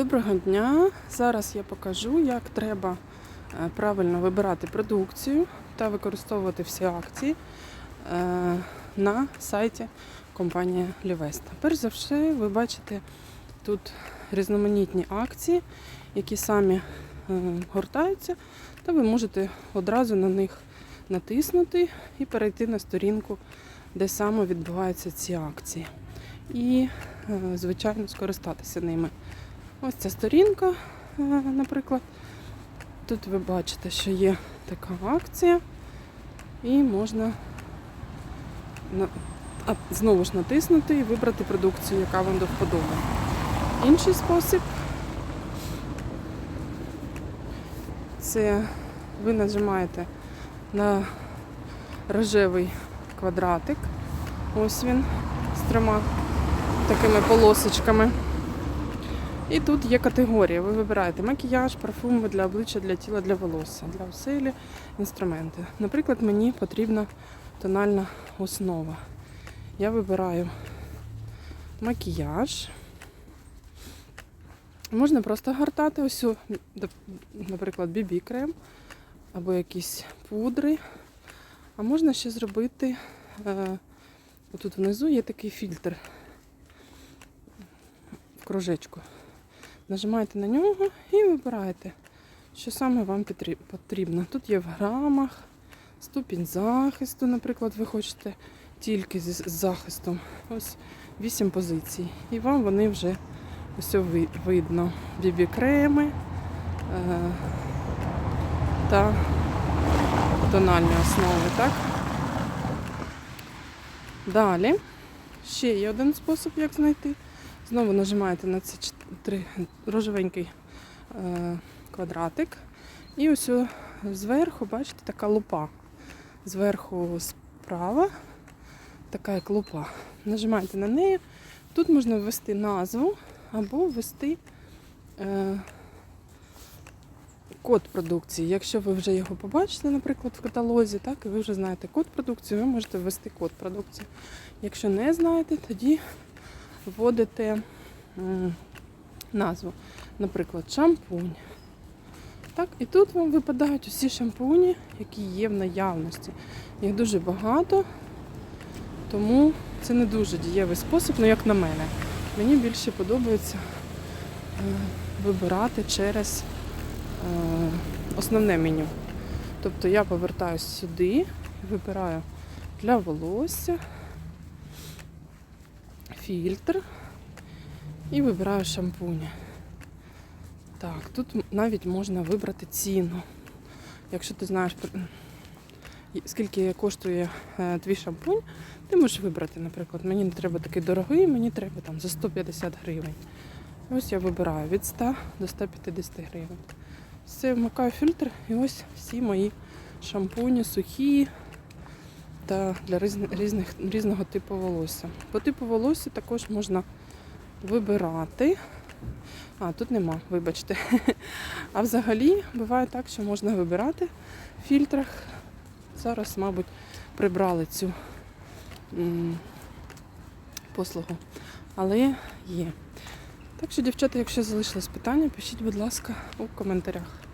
Доброго дня! Зараз я покажу, як треба е, правильно вибирати продукцію та використовувати всі акції е, на сайті компанії Лівеста. Перш за все, ви бачите тут різноманітні акції, які самі е, гортаються, та ви можете одразу на них натиснути і перейти на сторінку, де саме відбуваються ці акції. І, звичайно, скористатися ними. Ось ця сторінка, е, наприклад. Тут ви бачите, що є така акція, і можна знову ж натиснути і вибрати продукцію, яка вам до вподоби. Інший спосіб це ви нажимаєте на рожевий квадратик. Ось він з трьома такими полосочками. І тут є категорія. Ви вибираєте макіяж, парфуми для обличчя, для тіла, для волосся, для оселі, інструменти. Наприклад, мені потрібна тональна основа. Я вибираю макіяж. Можна просто гортати ось, наприклад, бібі-крем або якісь пудри. А можна ще зробити. Е, тут внизу є такий фільтр в кружечку. Нажимаєте на нього і вибираєте, що саме вам потрібно. Тут є в грамах, ступінь захисту, наприклад, ви хочете тільки з захистом. Ось 8 позицій. І вам вони вже ось видно. Бібі-креми е- та тональні основи, так? Далі ще є один спосіб, як знайти. Знову нажимаєте на ці чотири рожевенький е, квадратик. І ось зверху, бачите, така лупа. Зверху справа така як лупа. Нажимаєте на неї. Тут можна ввести назву або ввести е, код продукції. Якщо ви вже його побачите, наприклад, в каталозі, так, і ви вже знаєте код продукції, ви можете ввести код продукції. Якщо не знаєте, тоді вводите назву, наприклад, шампунь. Так, і тут вам випадають усі шампуні, які є в наявності. Їх дуже багато, тому це не дуже дієвий спосіб, ну як на мене. Мені більше подобається е, вибирати через е, основне меню. Тобто я повертаюсь сюди, вибираю для волосся, фільтр і вибираю шампунь. Так, тут навіть можна вибрати ціну. Якщо ти знаєш, скільки коштує е, твій шампунь, ти можеш вибрати, наприклад, мені не треба такий дорогий, мені треба там за 150 гривень. Ось я вибираю від 100 до 150 гривень. Все, вмикаю фільтр і ось всі мої шампуні сухі та для різних, різного типу волосся. По типу волосся також можна вибирати. А, тут нема, вибачте. А взагалі буває так, що можна вибирати в фільтрах. Зараз, мабуть, прибрали цю послугу. Але є. Так що, дівчата, якщо залишилось питання, пишіть, будь ласка, у коментарях.